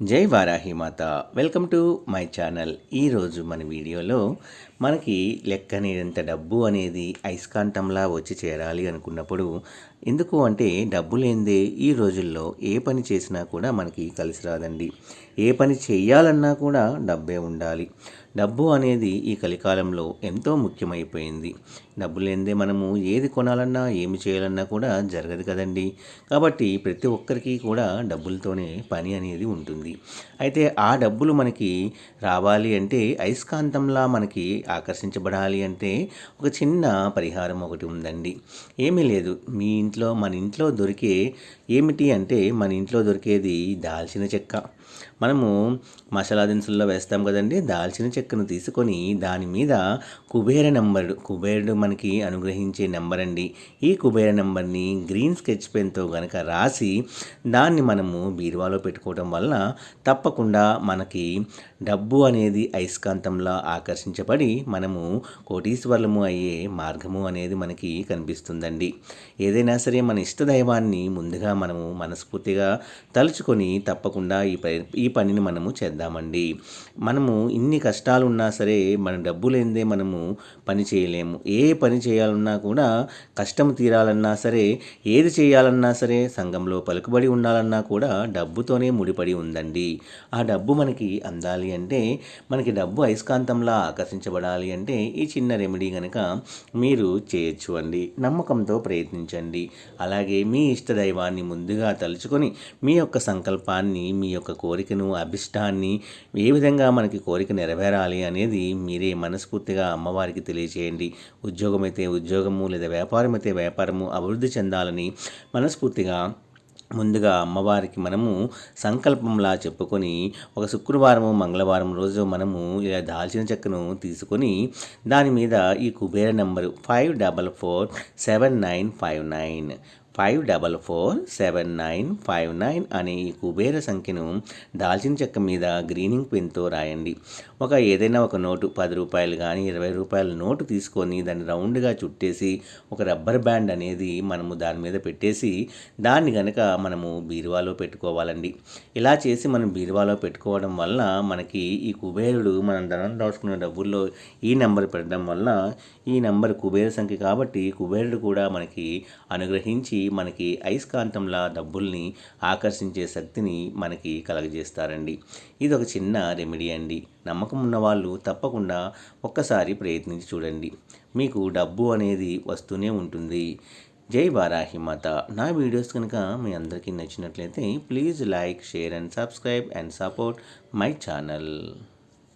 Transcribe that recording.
జై వారాహి మాత. Welcome to my channel. ఈరోజు మన వీడియోలో మనకి లెక్కనేంత డబ్బు అనేది అయస్కాంతంలా వచ్చి చేరాలి అనుకున్నప్పుడు ఎందుకు అంటే డబ్బు లేనిదే ఈ రోజుల్లో ఏ పని చేసినా కూడా మనకి కలిసి రాదండి. ఏ పని చేయాలన్నా కూడా డబ్బే ఉండాలి. డబ్బు అనేది ఈ కలికాలంలో ఎంతో ముఖ్యమైపోయింది. డబ్బు లేనిదే మనము ఏది కొనాలన్నా ఏమి చేయాలన్నా కూడా జరగదు కదండి. కాబట్టి ప్రతి ఒక్కరికి కూడా డబ్బులతోనే పని అనేది ఉంటుంది. అయితే ఆ డబ్బులు మనకి రావాలి అంటే అయస్కాంతంలా మనకి ఆకర్షించబడాలి అంటే ఒక చిన్న పరిహారం ఒకటి ఉందండి. ఏమీ లేదు. మీ ఇంట్లో మన ఇంట్లో దొరికే ఏమిటి అంటే మన ఇంట్లో దొరికేది దాల్చిన చెక్క. మనము మసాలా దినుసుల్లో వేస్తాం కదండి. దాల్చిన చెక్కను తీసుకొని దాని మీద కుబేర నెంబర్ కుబేరుడు మనకి అనుగ్రహించే నెంబర్ అండి. ఈ కుబేర నెంబర్ని గ్రీన్ స్కెచ్ పెన్తో కనుక రాసి దాన్ని మనము బీరువాలో పెట్టుకోవడం వల్ల తప్పకుండా మనకి డబ్బు అనేది అయస్కాంతంలా ఆకర్షించబడి మనము కోటీశ్వర్లము అయ్యే మార్గము అనేది మనకి కనిపిస్తుందండి. ఏదైనా సరే మన ఇష్టదైవాన్ని ముందుగా మనము మనస్ఫూర్తిగా తలుచుకొని తప్పకుండా ఈ పని ఈ పనిని మనము చేద్దామండి. మనము ఇన్ని కష్టాలు ఉన్నా సరే మన డబ్బు లేనిదే మనము పని చేయలేము. ఏ పని చేయాలన్నా కూడా కష్టం తీరాలన్నా సరే ఏది చేయాలన్నా సరే సంఘంలో పలుకుబడి ఉండాలన్నా కూడా డబ్బుతోనే ముడిపడి ఉందండి. ఆ డబ్బు మనకి అందాలి అంటే మనకి డబ్బు అయస్కాంతంలా ఆకర్షించబడాలి అంటే ఈ చిన్న రెమెడీ కనుక మీరు చేయొచ్చు అండి. నమ్మకంతో ప్రయత్నించండి. అలాగే మీ ఇష్ట దైవాన్ని ముందుగా తలుచుకొని మీ యొక్క సంకల్పాన్ని మీ యొక్క కోరికను అభిష్టాన్ని ఏ విధంగా మనకి కోరిక నెరవేరాలి అనేది మీరే మనస్ఫూర్తిగా అమ్మవారికి తెలియచేయండి. ఉద్యోగం అయితే ఉద్యోగము లేదా వ్యాపారం అయితే వ్యాపారము అభివృద్ధి చెందాలని మనస్ఫూర్తిగా ముందుగా అమ్మవారికి మనము సంకల్పంలా చెప్పుకొని ఒక శుక్రవారము మంగళవారం రోజు మనము ఇలా దాల్చిన చెక్కను తీసుకొని దాని మీద ఈ Kubera number five double four seven nine five nine five double four seven nine five nine అనే ఈ కుబేర సంఖ్యను దాల్చిన చెక్క మీద గ్రీనింగ్ పెన్తో రాయండి. ఒక ఏదైనా ఒక నోటు పది రూపాయలు కానీ ఇరవై రూపాయల నోటు తీసుకొని దాన్ని రౌండ్గా చుట్టేసి ఒక రబ్బర్ బ్యాండ్ అనేది మనము దాని మీద పెట్టేసి దాన్ని కనుక మనము బీరువాలో పెట్టుకోవాలండి. ఇలా చేసి మనం బీరువాలో పెట్టుకోవడం వల్ల మనకి ఈ కుబేరుడు మనం ధనం దాచుకున్న డబ్బుల్లో ఈ నెంబర్ పెట్టడం వల్ల ఈ నెంబర్ కుబేర సంఖ్య కాబట్టి కుబేరుడు కూడా మనకి అనుగ్రహించి మనకి అయస్కాంతంలా డబ్బుల్ని ఆకర్షించే శక్తిని మనకి కలగజేస్తారండి. ఇది ఒక చిన్న రెమెడీ అండి. నమ్మకం ఉన్న వాళ్ళు తప్పకుండా ఒక్కసారి ప్రయత్నించి చూడండి. మీకు డబ్బు అనేది వస్తూనే ఉంటుంది. జై వారాహి మాత. నా వీడియోస్ కనుక మీ అందరికీ నచ్చినట్లయితే please like share and subscribe and support my channel.